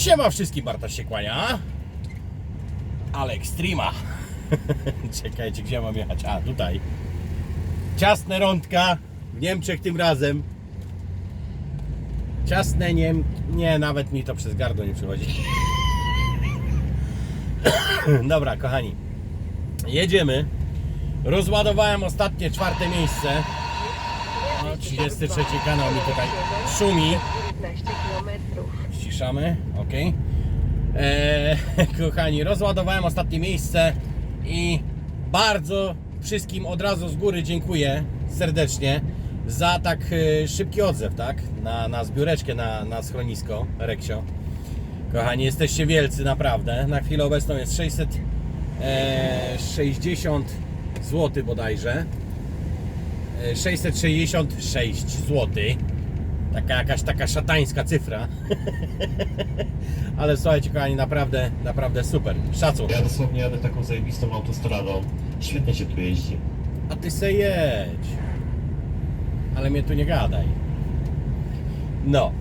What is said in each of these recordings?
Siema wszystkim, Bartosz się kłania. Ale ekstrema. Czekajcie, gdzie mam jechać? A, tutaj. Ciasne rądka w Niemczech tym razem. Ciasne Niem... Nie, nawet mi to przez gardło nie przychodzi. Dobra, kochani. Jedziemy. Rozładowałem ostatnie czwarte miejsce. No, 33 kanał mi tutaj szumi. 15 kilometrów. Ok. Eee, kochani, rozładowałem ostatnie miejsce i bardzo wszystkim od razu z góry dziękuję serdecznie za tak e, szybki odzew, tak? Na, na zbióreczkę, na, na schronisko Reksio. Kochani, jesteście wielcy, naprawdę. Na chwilę obecną jest 660 zł bodajże. E, 666 zł. Taka jakaś taka szatańska cyfra. Ale słuchajcie, kochani, naprawdę, naprawdę super. Szacun. Ja dosłownie jadę taką zajebistą autostradą. Świetnie się tu jeździ. A ty se jedź. Ale mnie tu nie gadaj. No.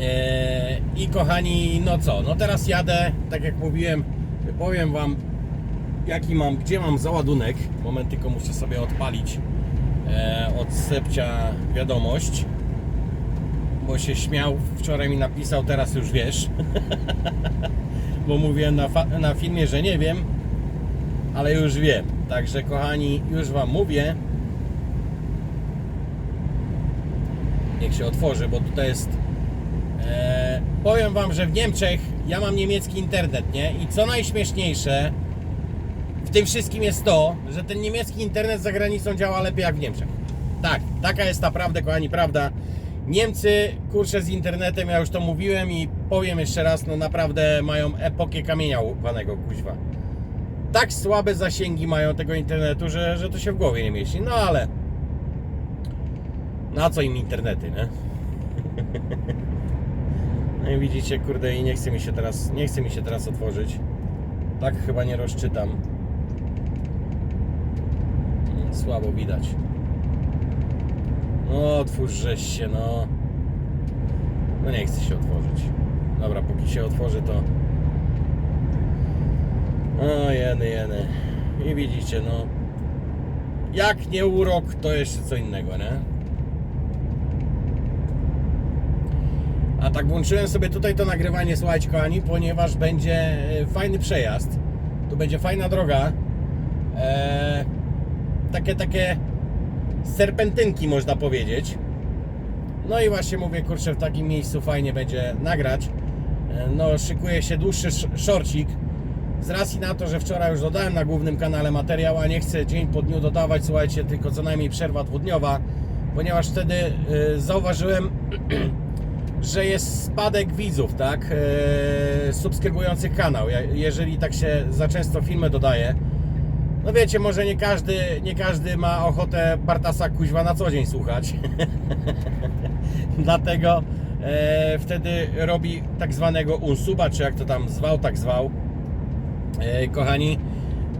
Eee, I kochani, no co? No teraz jadę, tak jak mówiłem, powiem wam, jaki mam, gdzie mam załadunek. Moment, tylko muszę sobie odpalić e, od Sepcia wiadomość. Bo się śmiał, wczoraj mi napisał, teraz już wiesz. bo mówiłem na, na filmie, że nie wiem, ale już wiem. Także kochani, już Wam mówię. Niech się otworzy, bo tutaj jest. E, powiem Wam, że w Niemczech ja mam niemiecki internet, nie? I co najśmieszniejsze w tym wszystkim jest to, że ten niemiecki internet za granicą działa lepiej jak w Niemczech. Tak, taka jest ta prawda, kochani, prawda. Niemcy, kurczę, z internetem, ja już to mówiłem i powiem jeszcze raz, no naprawdę mają epokę kamienia łupanego, kuźwa tak słabe zasięgi mają tego internetu, że, że to się w głowie nie mieści. No ale na co im internety, nie? No i widzicie, kurde, i nie chce mi się teraz, nie chce mi się teraz otworzyć. Tak chyba nie rozczytam. Słabo widać. No, otwórz żeś się, no. No nie chce się otworzyć. Dobra, póki się otworzy, to o jeny, jeny. I widzicie, no. Jak nie urok, to jeszcze co innego, nie? A tak włączyłem sobie tutaj to nagrywanie, słuchajcie kochani, ponieważ będzie e, fajny przejazd. Tu będzie fajna droga. E, takie, takie serpentynki można powiedzieć. No i właśnie mówię, kurczę, w takim miejscu fajnie będzie nagrać. E, No, szykuje się dłuższy sz- szorcik. Z racji na to, że wczoraj już dodałem na głównym kanale materiał, a nie chcę dzień po dniu dodawać, słuchajcie, tylko co najmniej przerwa dwudniowa, ponieważ wtedy y, zauważyłem, że jest spadek widzów, tak, y, subskrybujących kanał, jeżeli tak się za często filmy dodaje. No wiecie, może nie każdy, nie każdy ma ochotę Bartasa Kuźwa na co dzień słuchać. Dlatego e, wtedy robi tak zwanego unsuba, czy jak to tam zwał, tak zwał. E, kochani.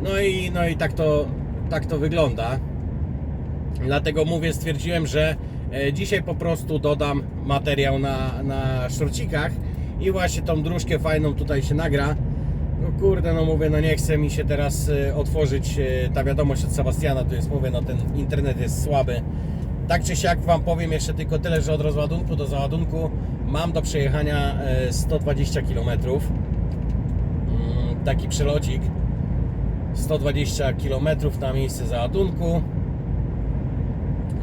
No i, no i tak, to, tak to wygląda. Dlatego mówię, stwierdziłem, że e, dzisiaj po prostu dodam materiał na, na szorcikach i właśnie tą dróżkę fajną tutaj się nagra. No kurde, no mówię, no nie chce mi się teraz e, otworzyć e, ta wiadomość od Sebastiana, tu jest, mówię, no ten internet jest słaby. Tak czy siak Wam powiem jeszcze tylko tyle, że od rozładunku do załadunku mam do przejechania e, 120 km. Mm, taki przelocik 120 km na miejsce załadunku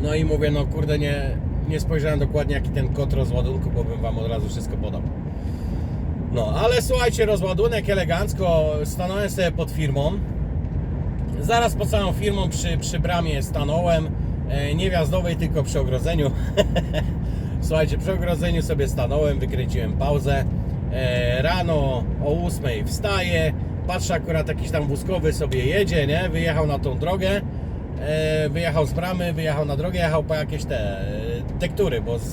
no i mówię no kurde nie, nie spojrzałem dokładnie jaki ten kod rozładunku bo bym wam od razu wszystko podał no ale słuchajcie rozładunek elegancko stanąłem sobie pod firmą zaraz pod samą firmą przy, przy bramie stanąłem e, nie wjazdowej tylko przy ogrodzeniu Słuchajcie, przy ogrodzeniu sobie stanąłem, wykręciłem pauzę. E, rano o 8 wstaję, patrzę akurat jakiś tam wózkowy sobie jedzie, nie? Wyjechał na tą drogę, e, wyjechał z bramy, wyjechał na drogę, jechał po jakieś te tektury, bo z,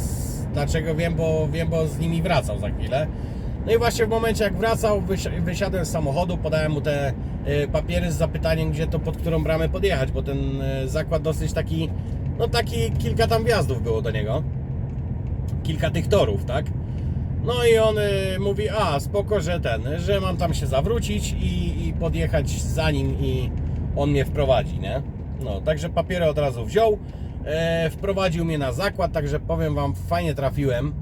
dlaczego wiem, bo wiem, bo z nimi wracał za chwilę. No i właśnie w momencie jak wracał, wysi- wysiadłem z samochodu, podałem mu te e, papiery z zapytaniem, gdzie to pod którą bramę podjechać, bo ten e, zakład dosyć taki, no taki kilka tam wjazdów było do niego kilka tych torów, tak? No i on y, mówi, a spoko, że ten, że mam tam się zawrócić i, i podjechać za nim i on mnie wprowadzi, nie? No, także papiery od razu wziął, wprowadził mnie na zakład, także powiem Wam, fajnie trafiłem,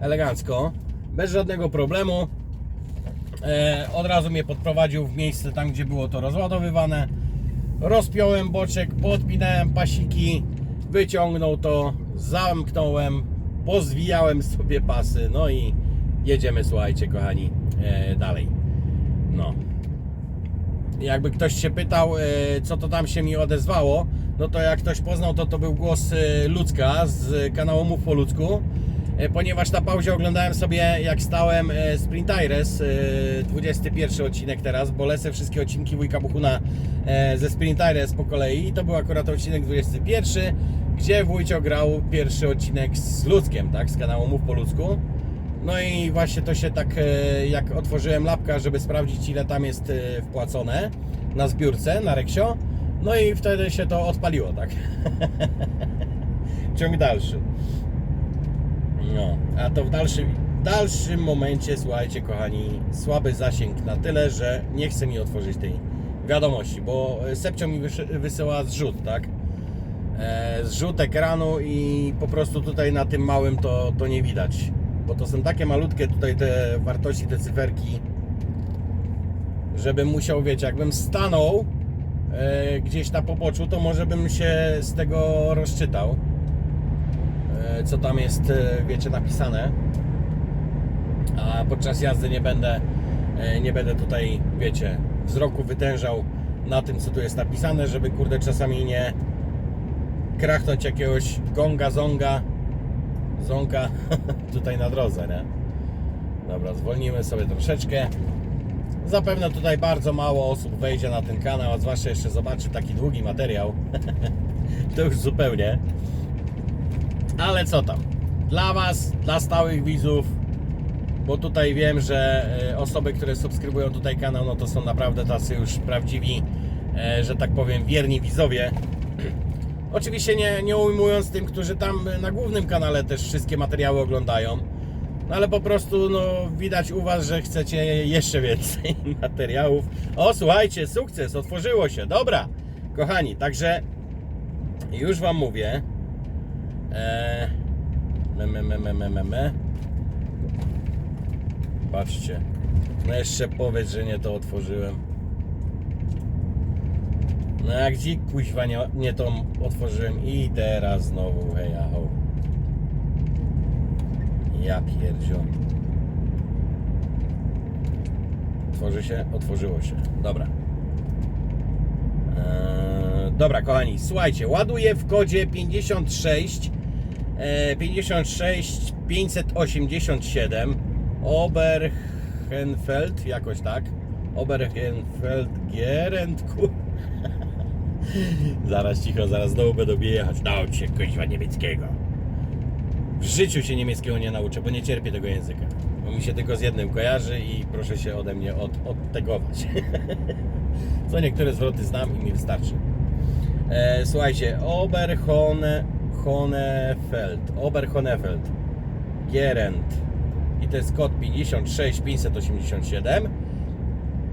elegancko, bez żadnego problemu. E, od razu mnie podprowadził w miejsce tam, gdzie było to rozładowywane. Rozpiąłem boczek, podpinałem pasiki, wyciągnął to, zamknąłem, pozwijałem sobie pasy, no i jedziemy, słuchajcie, kochani, e, dalej. No. Jakby ktoś się pytał, e, co to tam się mi odezwało, no to jak ktoś poznał, to to był głos Ludzka z kanału Mów po ludzku. E, Ponieważ na pauzie oglądałem sobie, jak stałem e, Sprint Aires, e, 21 odcinek teraz, bo lecę wszystkie odcinki Wujka Buchuna e, ze Sprint Aires po kolei. I to był akurat odcinek 21, gdzie Wójcio grał pierwszy odcinek z Ludzkiem, tak, z kanału Mów po ludzku. No i właśnie to się tak, e, jak otworzyłem lapka, żeby sprawdzić ile tam jest e, wpłacone na zbiórce, na Reksio, no i wtedy się to odpaliło, tak. Ciąg dalszy. No, a to w dalszym, dalszym momencie, słuchajcie kochani, słaby zasięg na tyle, że nie chce mi otworzyć tej wiadomości, bo Sepcio mi wysyła zrzut, tak? E, zrzut ekranu i po prostu tutaj na tym małym to, to nie widać, bo to są takie malutkie tutaj te wartości, te cyferki, żebym musiał, wiecie, jakbym stanął e, gdzieś na poboczu, to może bym się z tego rozczytał e, co tam jest, e, wiecie, napisane. A podczas jazdy nie będę, e, nie będę tutaj, wiecie, wzroku wytężał na tym, co tu jest napisane, żeby kurde czasami nie krachnąć jakiegoś gonga, zonga, zonka tutaj na drodze, nie? Dobra, zwolnimy sobie troszeczkę. Zapewne tutaj bardzo mało osób wejdzie na ten kanał, a zwłaszcza jeszcze zobaczy taki długi materiał. to już zupełnie. Ale co tam? Dla Was, dla stałych widzów, bo tutaj wiem, że e, osoby, które subskrybują tutaj kanał, no to są naprawdę tacy już prawdziwi, e, że tak powiem, wierni widzowie. Oczywiście nie, nie ujmując tym, którzy tam na głównym kanale też wszystkie materiały oglądają. No ale po prostu no, widać u Was, że chcecie jeszcze więcej materiałów. O, słuchajcie, sukces, otworzyło się. Dobra, kochani, także już Wam mówię. Eee, me, me, me, me, me, me, me. Patrzcie. No jeszcze powiedz, że nie to otworzyłem. No jak dzik kuźwa nie, nie to otworzyłem i teraz znowu heja ho. Ja pierdzio. Tworzy się? Otworzyło się. Dobra. Eee, dobra, kochani, słuchajcie, ładuję w kodzie 56 e, 56 587 Oberhenfeld, jakoś tak. Oberhenfeld Gerent, kur... Zaraz cicho, zaraz znowu będę jechać. Naucz się kuźwa niemieckiego. W życiu się niemieckiego nie nauczę, bo nie cierpię tego języka. Bo mi się tylko z jednym kojarzy i proszę się ode mnie od, odtegować. Co niektóre zwroty znam i mi wystarczy. E, słuchajcie, Oberhone, Honefeld, Oberhonefeld, Gerent i to jest kod 56587.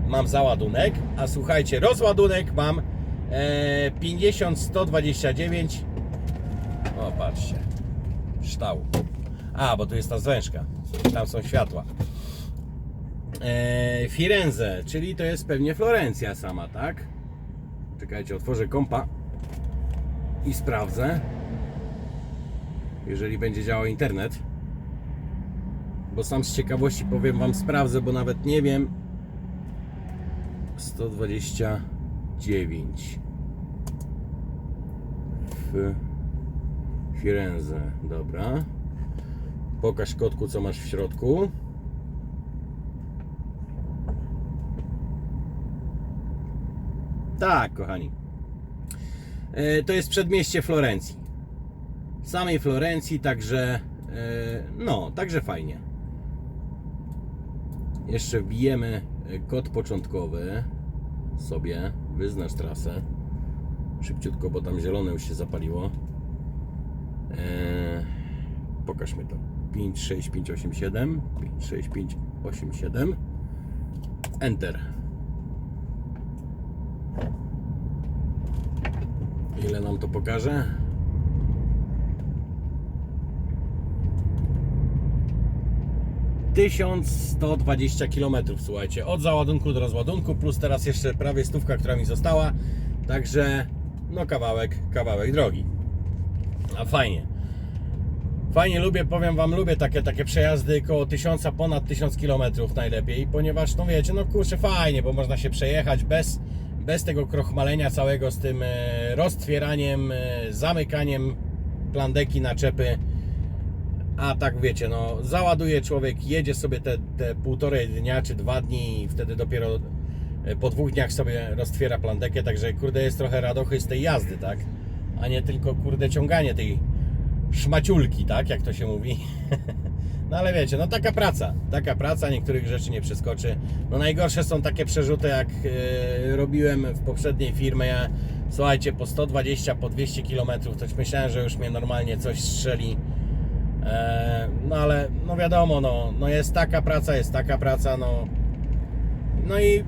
Mam załadunek, a słuchajcie, rozładunek mam e, 50129. O, patrzcie, ształ. A, bo tu jest ta zwężka, tam są światła. E, Firenze, czyli to jest pewnie Florencja sama, tak? Czekajcie, otworzę kompa i sprawdzę, jeżeli będzie działał internet. Bo sam z ciekawości powiem Wam, sprawdzę, bo nawet nie wiem. 129 w Firenze, dobra. Pokaż kotku, co masz w środku. Tak, kochani. E, To jest przedmieście Florencji. Samej Florencji, także e, no, także fajnie. Jeszcze wbijemy e, kod początkowy sobie, wyznacz trasę. Szybciutko, bo tam zielone już się zapaliło. E, Pokażmy to. 56587 56587 Enter. Ile nam to pokaże? Tysiąc sto dwadzieścia kilometrów, słuchajcie, od załadunku do rozładunku, plus teraz jeszcze prawie stówka, która mi została, także no kawałek, kawałek drogi. A fajnie. Fajnie lubię, powiem wam, lubię takie, takie przejazdy koło 1000, ponad 1000 km najlepiej, ponieważ no wiecie, no kurczę fajnie, bo można się przejechać bez, bez tego krochmalenia całego z tym e, roztwieraniem, e, zamykaniem plandeki, naczepy. A tak wiecie, no załaduje człowiek, jedzie sobie te, te półtorej dnia czy dwa dni i wtedy dopiero e, po dwóch dniach sobie roztwiera plandekę, także kurde jest trochę radochy z tej jazdy, tak? A nie tylko kurde ciąganie tej szmaciulki, tak? Jak to się mówi. No ale wiecie, no taka praca, taka praca, niektórych rzeczy nie przeskoczy. No najgorsze są takie przerzuty, jak e, robiłem w poprzedniej firmie. Ja, słuchajcie, po 120, po 200 km, to myślałem, że już mnie normalnie coś strzeli. E, no ale, no wiadomo, no, no jest taka praca, jest taka praca, no. No i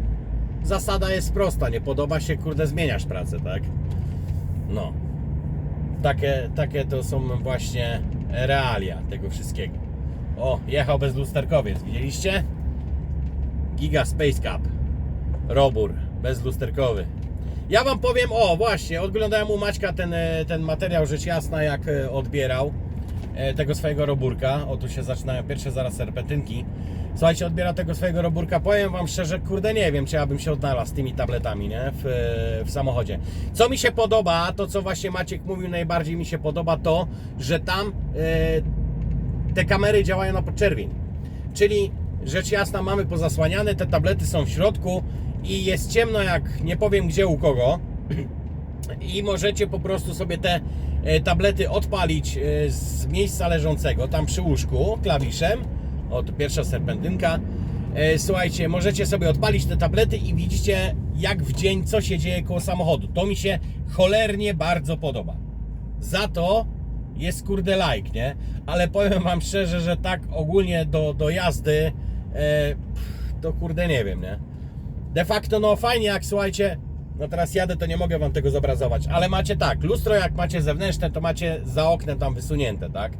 zasada jest prosta, nie podoba się, kurde, zmieniasz pracę, tak? No. Takie, takie to są właśnie realia tego wszystkiego. O, jechał bezlusterkowiec, widzieliście? Giga Space Cup. Robur, bezlusterkowy. Ja wam powiem, o właśnie, oglądałem u Maćka ten, e, ten materiał, rzecz jasna, jak e, odbierał tego swojego roburka. O, tu się zaczynają pierwsze zaraz serpentynki. Słuchajcie, odbiera tego swojego roburka. Powiem wam szczerze, kurde, nie wiem, czy ja bym się odnalazł z tymi tabletami, nie? W, w samochodzie. Co mi się podoba, to co właśnie Maciek mówił, najbardziej mi się podoba, to, że tam e, te kamery działają na podczerwień. Czyli rzecz jasna, mamy pozasłaniane, te tablety są w środku i jest ciemno jak nie powiem gdzie u kogo. I możecie po prostu sobie te e, tablety odpalić e, z miejsca leżącego, tam przy łóżku, klawiszem. O, to pierwsza serpentynka. E, Słuchajcie, możecie sobie odpalić te tablety i widzicie jak w dzień, co się dzieje koło samochodu. To mi się cholernie bardzo podoba. Za to jest kurde like, nie? Ale powiem wam szczerze, że tak ogólnie do, do jazdy e, to kurde nie wiem, nie? De facto no fajnie jak słuchajcie, no teraz jadę to nie mogę wam tego zobrazować, ale macie tak, lustro jak macie zewnętrzne to macie za oknem tam wysunięte, tak?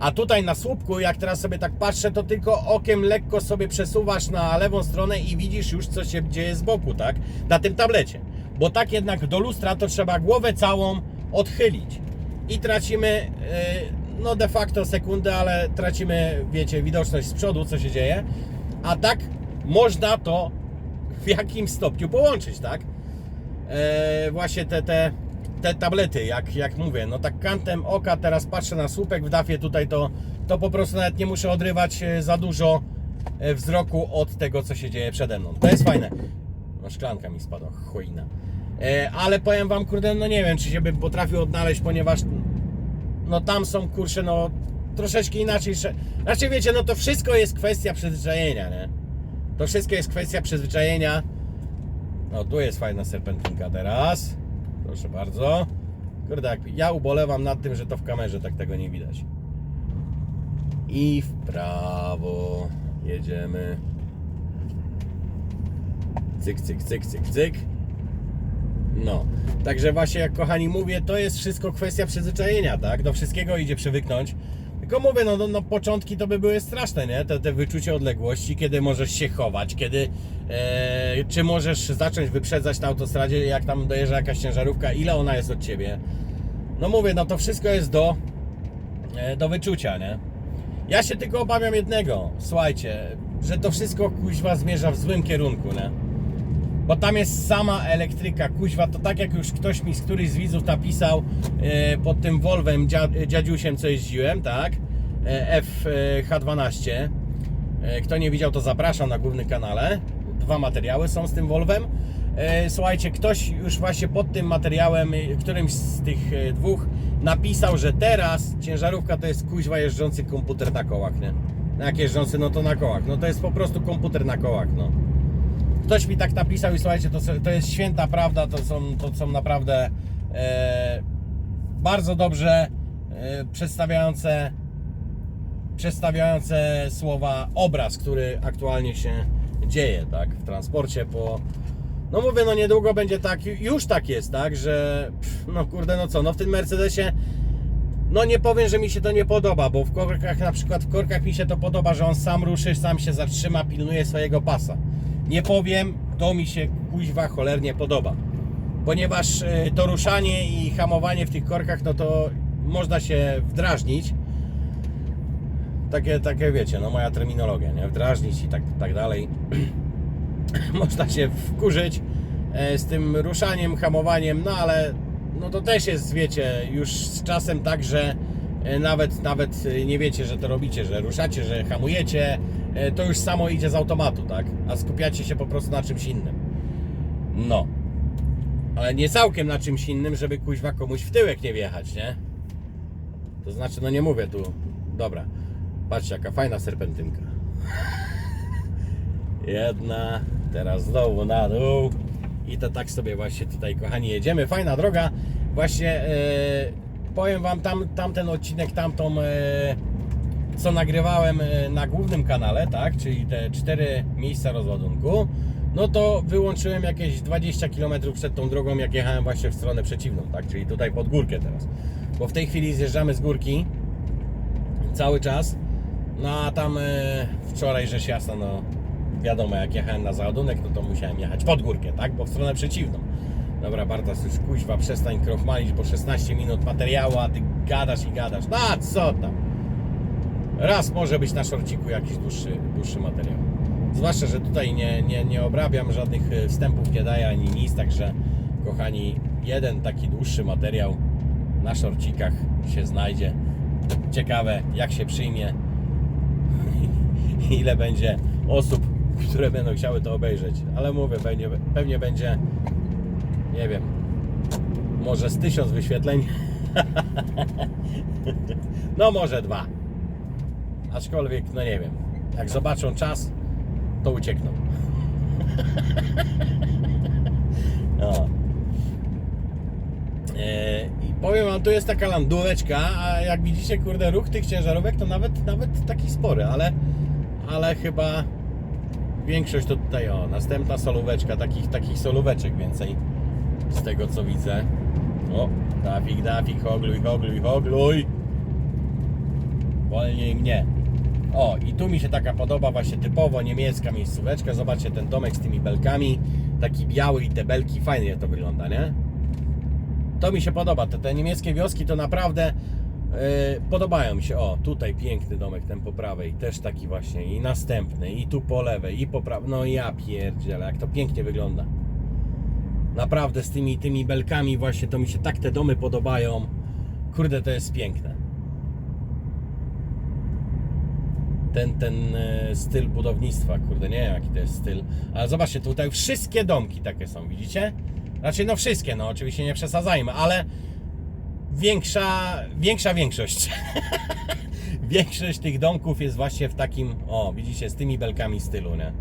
A tutaj na słupku, jak teraz sobie tak patrzę, to tylko okiem lekko sobie przesuwasz na lewą stronę i widzisz już co się dzieje z boku, tak? Na tym tablecie. Bo tak jednak do lustra to trzeba głowę całą odchylić. I tracimy, yy, no de facto sekundę, ale tracimy, wiecie, widoczność z przodu, co się dzieje. A tak można to w jakim stopniu połączyć, tak? E, właśnie te, te, te tablety, jak, jak mówię, no tak kantem oka teraz patrzę na słupek w dafie tutaj, to, to po prostu nawet nie muszę odrywać e, za dużo e, wzroku od tego, co się dzieje przede mną. To jest fajne. No szklanka mi spadła, chujna. E, ale powiem wam, kurde, no nie wiem, czy się bym potrafił odnaleźć, ponieważ no tam są, kurczę, no troszeczkę inaczej. Znaczy wiecie, no to wszystko jest kwestia przyzwyczajenia, nie? To wszystko jest kwestia przyzwyczajenia. No tu jest fajna serpentynka teraz. Proszę bardzo. Kurde, ja ubolewam nad tym, że to w kamerze tak tego nie widać. I w prawo jedziemy. Cyk, cyk, cyk, cyk, cyk. No, także właśnie jak kochani mówię, to jest wszystko kwestia przyzwyczajenia, tak? Do wszystkiego idzie przywyknąć. Tylko mówię, no, no, no początki to by były straszne, nie? Te, te wyczucie odległości, kiedy możesz się chować, kiedy e, czy możesz zacząć wyprzedzać na autostradzie, jak tam dojeżdża jakaś ciężarówka, ile ona jest od ciebie. No mówię, no to wszystko jest do, e, do wyczucia, nie? Ja się tylko obawiam jednego, słuchajcie, że to wszystko kuźwa zmierza w złym kierunku, nie? Bo tam jest sama elektryka, kuźwa, to tak jak już ktoś mi z któryś z widzów napisał e, pod tym Volvem dzia, dziadziusiem, co jeździłem, tak? E, FH12. E, kto nie widział, to zapraszam na głównym kanale. Dwa materiały są z tym Volvem. E, słuchajcie, ktoś już właśnie pod tym materiałem, e, którymś z tych e, dwóch, napisał, że teraz ciężarówka to jest kuźwa jeżdżący komputer na kołach, nie? Jak jeżdżący, no to na kołach. No to jest po prostu komputer na kołach, no ktoś mi tak napisał i słuchajcie, to, to jest święta prawda, to są, to są naprawdę e, bardzo dobrze e, przedstawiające przedstawiające słowa obraz, który aktualnie się dzieje, tak, w transporcie po... No mówię, no niedługo będzie tak, już tak jest, tak, że pff, no kurde, no co, no w tym Mercedesie no nie powiem, że mi się to nie podoba, bo w korkach, na przykład w korkach mi się to podoba, że on sam ruszy, sam się zatrzyma, pilnuje swojego pasa. Nie powiem, to mi się kuźwa cholernie podoba. Ponieważ y, to ruszanie i hamowanie w tych korkach, no to można się wdrażnić. Takie, takie wiecie, no moja terminologia, nie? Wdrażnić i tak, tak dalej. można się wkurzyć e, z tym ruszaniem, hamowaniem, no ale no to też jest, wiecie, już z czasem tak, że e, nawet, nawet e, nie wiecie, że to robicie, że ruszacie, że hamujecie, e, to już samo idzie z automatu, tak? A skupiacie się po prostu na czymś innym. No. Ale nie całkiem na czymś innym, żeby kuźwa komuś w tyłek nie wjechać, nie? To znaczy, no nie mówię tu. Dobra. Patrzcie, jaka fajna serpentynka. Jedna, teraz znowu na dół. I to tak sobie właśnie tutaj, kochani, jedziemy. Fajna droga. Właśnie e, powiem Wam, tam, tamten odcinek, tamtą, e, co nagrywałem e, na głównym kanale, tak, czyli te cztery miejsca rozładunku, no to wyłączyłem jakieś 20 km przed tą drogą, jak jechałem właśnie w stronę przeciwną, tak, czyli tutaj pod górkę teraz. Bo w tej chwili zjeżdżamy z górki cały czas. No a tam e, wczoraj rzecz jasna, no wiadomo, jak jechałem na załadunek, no to musiałem jechać pod górkę, tak? Bo w stronę przeciwną. Dobra, Bartas, już kuźwa, przestań krochmalić, bo 16 minut materiału, a ty gadasz i gadasz. No co tam? Raz może być na szorciku jakiś dłuższy, dłuższy materiał. Zwłaszcza, że tutaj nie, nie, nie obrabiam żadnych e, wstępów, nie daję ani nic, także kochani, jeden taki dłuższy materiał na szorcikach się znajdzie. Ciekawe, jak się przyjmie, ile będzie osób, które będą chciały to obejrzeć. Ale mówię, pewnie, pewnie będzie, nie wiem, może z tysiąc wyświetleń. no może dwa. Aczkolwiek, no nie wiem, jak zobaczą czas, to uciekną. no. E, I powiem wam, tu jest taka landóweczka, a jak widzicie, kurde, ruch tych ciężarówek to nawet, nawet taki spory, ale, ale chyba większość to tutaj, o, następna solóweczka, takich, takich solóweczek więcej z tego co widzę. O, dafik, dafik, hogluj, hogluj, hogluj. Wolniej mnie. O, i tu mi się taka podoba właśnie typowo niemiecka miejscóweczka. Zobaczcie ten domek z tymi belkami, taki biały i te belki, fajnie to wygląda, nie? To mi się podoba. Te, te niemieckie wioski to naprawdę yy, podobają mi się. O, tutaj piękny domek, ten po prawej, też taki właśnie. I następny, i tu po lewej, i po prawej. No ja pierdzielę, jak to pięknie wygląda. Naprawdę z tymi, tymi belkami właśnie to mi się tak te domy podobają. Kurde, to jest piękne. Ten, ten e, styl budownictwa, kurde, nie wiem jaki to jest styl, ale zobaczcie, tutaj wszystkie domki takie są, widzicie? Znaczy, no wszystkie, no oczywiście nie przesadzajmy, ale większa, większa większość. większość tych domków jest właśnie w takim, o, widzicie, z tymi belkami stylu, nie?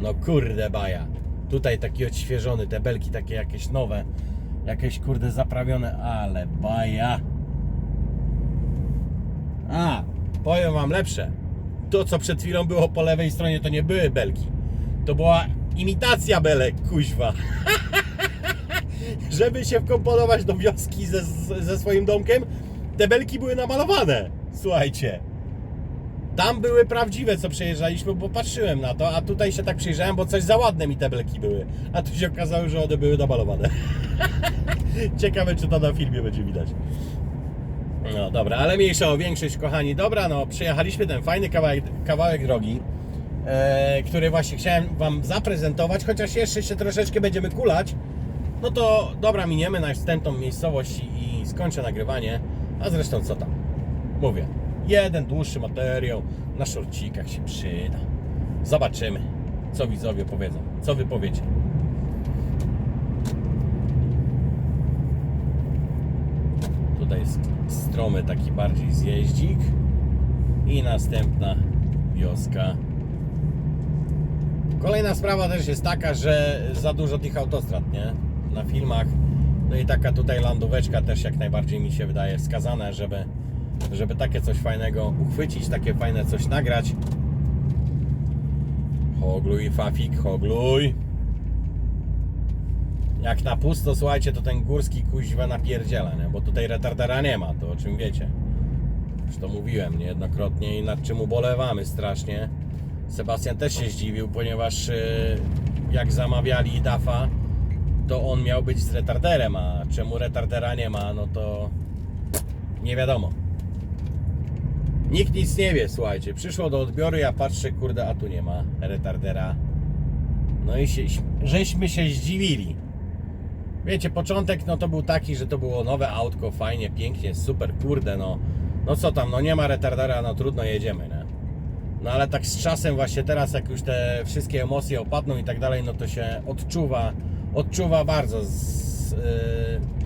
No kurde baja. Tutaj taki odświeżony, te belki takie jakieś nowe, jakieś kurde zaprawione, ale baja. A, powiem wam lepsze. To, co przed chwilą było po lewej stronie, to nie były belki. To była imitacja belek, kuźwa. Żeby się wkomponować do wioski ze, ze swoim domkiem, te belki były namalowane. Słuchajcie. Tam były prawdziwe, co przejeżdżaliśmy, bo patrzyłem na to, a tutaj się tak przyjrzałem, bo coś za ładne mi te belki były. A tu się okazało, że one były namalowane. Ciekawe, czy to na filmie będzie widać. No dobra, ale mniejsza o większość, kochani. Dobra, no przejechaliśmy ten fajny kawałek, kawałek drogi, e, który właśnie chciałem Wam zaprezentować, chociaż jeszcze się troszeczkę będziemy kulać. No to dobra, miniemy następną miejscowość i, i skończę nagrywanie. A zresztą co tam? Mówię, jeden dłuższy materiał na szorcikach się przyda. Zobaczymy, co widzowie powiedzą, co Wy powiecie. Tutaj jest stromy taki bardziej zjeździk i następna wioska. Kolejna sprawa też jest taka, że za dużo tych autostrad, nie? Na filmach. No i taka tutaj landóweczka też jak najbardziej mi się wydaje wskazana, żeby żeby takie coś fajnego uchwycić, takie fajne coś nagrać. Hogluj, Fafik, hogluj. Jak na pusto, słuchajcie, to ten górski kuźwa napierdziela, nie? Bo tutaj retardera nie ma, to o czym wiecie. Już to mówiłem niejednokrotnie i nad czym ubolewamy strasznie. Sebastian też się zdziwił, ponieważ e, jak zamawiali DAFA, to on miał być z retarderem, a czemu retardera nie ma, no to nie wiadomo. Nikt nic nie wie, słuchajcie. Przyszło do odbioru, ja patrzę, kurde, a tu nie ma retardera. No i się, żeśmy się zdziwili. Wiecie, początek no to był taki, że to było nowe autko, fajnie, pięknie, super, kurde, no. No co tam, no nie ma retardera, no trudno jedziemy, nie? No ale tak z czasem właśnie teraz, jak już te wszystkie emocje opadną i tak dalej, no to się odczuwa, odczuwa bardzo z, yy,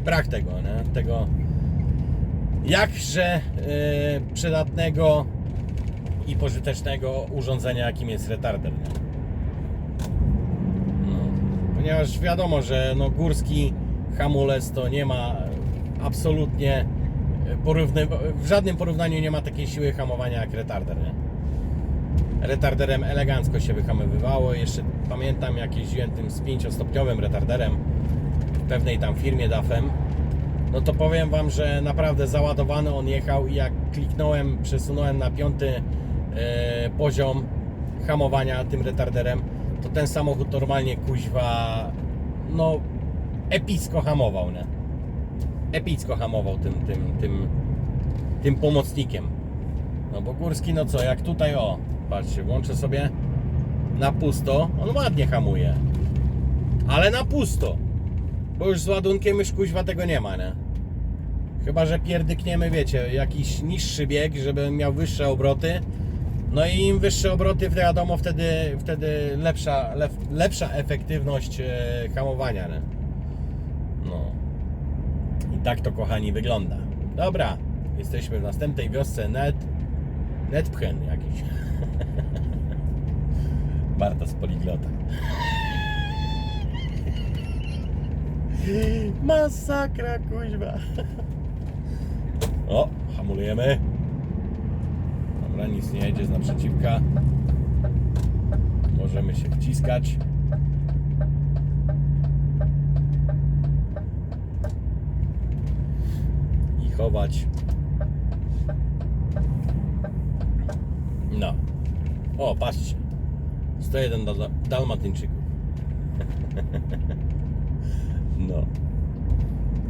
brak tego, nie? Tego jakże yy, przydatnego i pożytecznego urządzenia, jakim jest retarder, nie? Ponieważ wiadomo, że no, górski hamulec to nie ma absolutnie porówny, w żadnym porównaniu nie ma takiej siły hamowania jak retarder. Nie? Retarderem elegancko się wyhamowywało. Jeszcze pamiętam jak jeździłem tym z 5-stopniowym retarderem w pewnej tam firmie DAF-em. No to powiem Wam, że naprawdę załadowany on jechał i jak kliknąłem, przesunąłem na piąty e, poziom hamowania tym retarderem, to ten samochód normalnie kuźwa, no epicko hamował, nie? Epicko hamował tym, tym, tym, tym pomocnikiem. No bo górski, no co, jak tutaj, o, patrzcie, włączę sobie na pusto, on ładnie hamuje. Ale na pusto. Bo już z ładunkiem już kuźwa tego nie ma, nie? Chyba, że pierdykniemy, wiecie, jakiś niższy bieg, żeby miał wyższe obroty. No i im wyższe obroty, wiadomo, wtedy, wtedy lepsza, lep, lepsza efektywność e, hamowania. Nie? No. I tak to, kochani, wygląda. Dobra, jesteśmy w następnej wiosce Net. Netpchen jakiś. Barta z poliglota. Masakra, kuźwa. O, hamulujemy. Dobra, nic nie jedzie z naprzeciwka. Możemy się wciskać. I chować. No. O, patrzcie. 101 dal- dalmatyńczyków. No.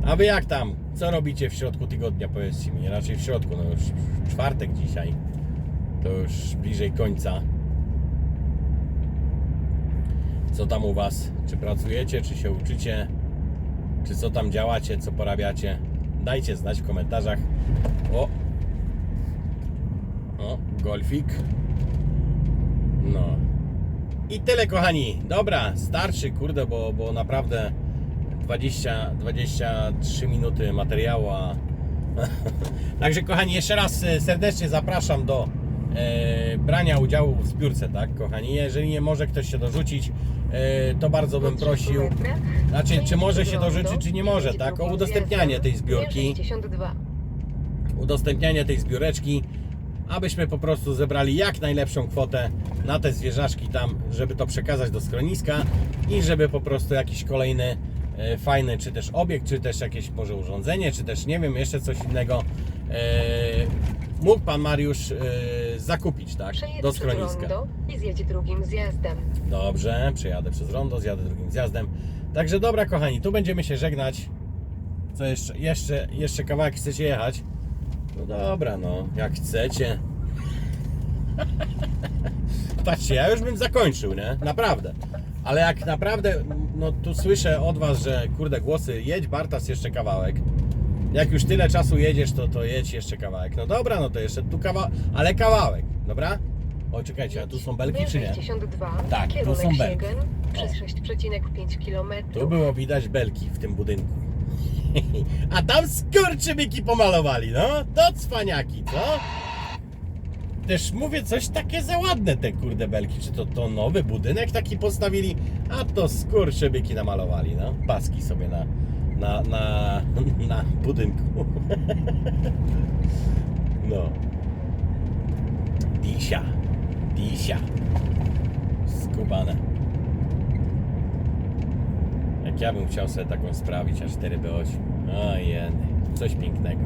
A wy jak tam? Co robicie w środku tygodnia? Powiedzcie mi. Raczej w środku, no już czwartek dzisiaj. To już bliżej końca. Co tam u was? Czy pracujecie, czy się uczycie? Czy co tam działacie, co porabiacie? Dajcie znać w komentarzach. O! O, golfik. No. I tyle kochani. Dobra, starszy, kurde, bo, bo naprawdę 20, 23 minuty materiału. A... Także kochani, jeszcze raz e, serdecznie zapraszam do e, brania udziału w zbiórce, tak kochani. Jeżeli nie może ktoś się dorzucić, e, to bardzo bym prosił. Znaczy, czy może się dorzucić, czy nie może, tak? O udostępnianie tej zbiórki. 62. udostępnianie tej zbióreczki, abyśmy po prostu zebrali jak najlepszą kwotę na te zwierzaczki tam, żeby to przekazać do schroniska i żeby po prostu jakiś kolejny e, fajny, czy też obiekt, czy też jakieś może urządzenie, czy też nie wiem, jeszcze coś innego e, mógł Pan Mariusz e, zakupić, tak, Przejedź do przez schroniska. rondo i zjedź drugim zjazdem. Dobrze, przejadę przez rondo, zjadę drugim zjazdem. Także dobra, kochani, tu będziemy się żegnać. Co jeszcze? Jeszcze, jeszcze kawałek chcecie jechać? No dobra, no, jak chcecie. Patrzcie, ja już bym zakończył, nie? Naprawdę. Ale jak naprawdę, no tu słyszę od Was, że kurde głosy, jedź Bartas jeszcze kawałek. Jak już tyle czasu jedziesz, to, to jedź jeszcze kawałek. No dobra, no to jeszcze tu kawałek, ale kawałek, dobra? O, czekajcie, a tu są belki czy nie? 62. Tak, tu kierunek są belki. Siegen przez O. 6,5 km. Tu było widać belki w tym budynku. A tam skurczybyki pomalowali, no. To cwaniaki, co? Też mówię, coś takie za ładne te kurde belki. Czy to, to nowy budynek taki postawili? A to skurczybyki namalowali, no. Paski sobie na, na, na, na budynku. No. Disia. Disia. Skubane. Jak ja bym chciał sobie taką sprawić, a 4B8. Ojej, coś pięknego.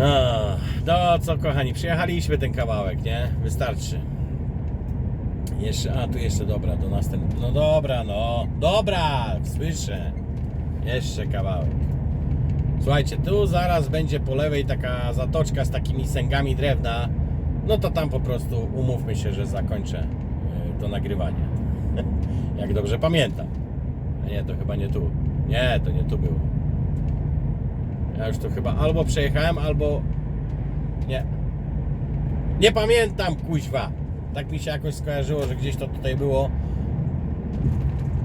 A, to co kochani, przyjechaliśmy ten kawałek, nie? Wystarczy. Jeszcze, a tu jeszcze dobra, do następnego. No dobra, no. Dobra, słyszę. Jeszcze kawałek. Słuchajcie, tu zaraz będzie po lewej taka zatoczka z takimi sęgami drewna. No to tam po prostu umówmy się, że zakończę y, to nagrywanie. Jak dobrze pamiętam. A nie, to chyba nie tu. Nie, to nie tu było. Ja już tu chyba albo przejechałem, albo. Nie. Nie pamiętam, kuźwa. Tak mi się jakoś skojarzyło, że gdzieś to tutaj było.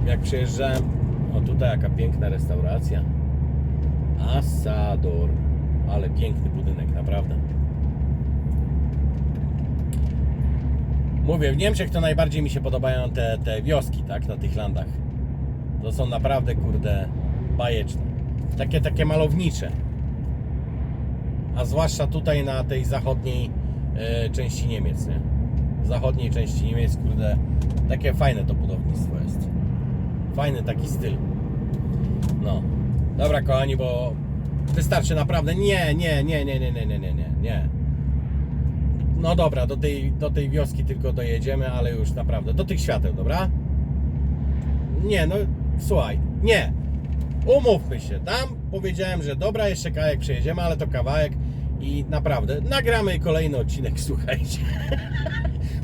Jak przejeżdżałem. O, tutaj jaka piękna restauracja. Asador. Ale piękny budynek, naprawdę. Mówię, w Niemczech to najbardziej mi się podobają te, te wioski, tak, na tych landach. To są naprawdę, kurde, bajeczne. Takie, takie malownicze. A zwłaszcza tutaj na tej zachodniej e, części Niemiec, nie? Zachodniej części Niemiec, kurde, takie fajne to budownictwo jest. Fajny taki styl. No. Dobra, kochani, bo wystarczy naprawdę. Nie, nie, nie, nie, nie, nie, nie, nie, nie. No dobra, do tej, do tej wioski tylko dojedziemy, ale już naprawdę. Do tych świateł, dobra? Nie, no słuchaj, nie. Umówmy się, tam powiedziałem, że dobra, jeszcze kawałek przejedziemy, ale to kawałek i naprawdę nagramy kolejny odcinek, słuchajcie.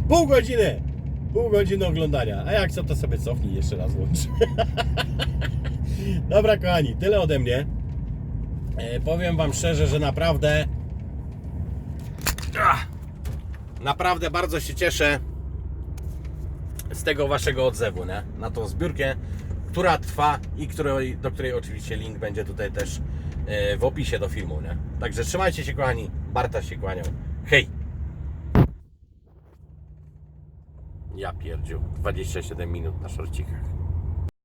Pół godziny! Pół godziny oglądania. A jak co, to sobie cofnij jeszcze raz włącz. Dobra, kochani, tyle ode mnie. E, powiem Wam szczerze, że naprawdę. Ach, naprawdę bardzo się cieszę z tego Waszego odzewu, nie? Na tą zbiórkę, która trwa i której, do której oczywiście link będzie tutaj też e, w opisie do filmu, nie? Także trzymajcie się, kochani. Barta się kłaniał. Hej! Ja pierdziu, 27 minut na szorcikach.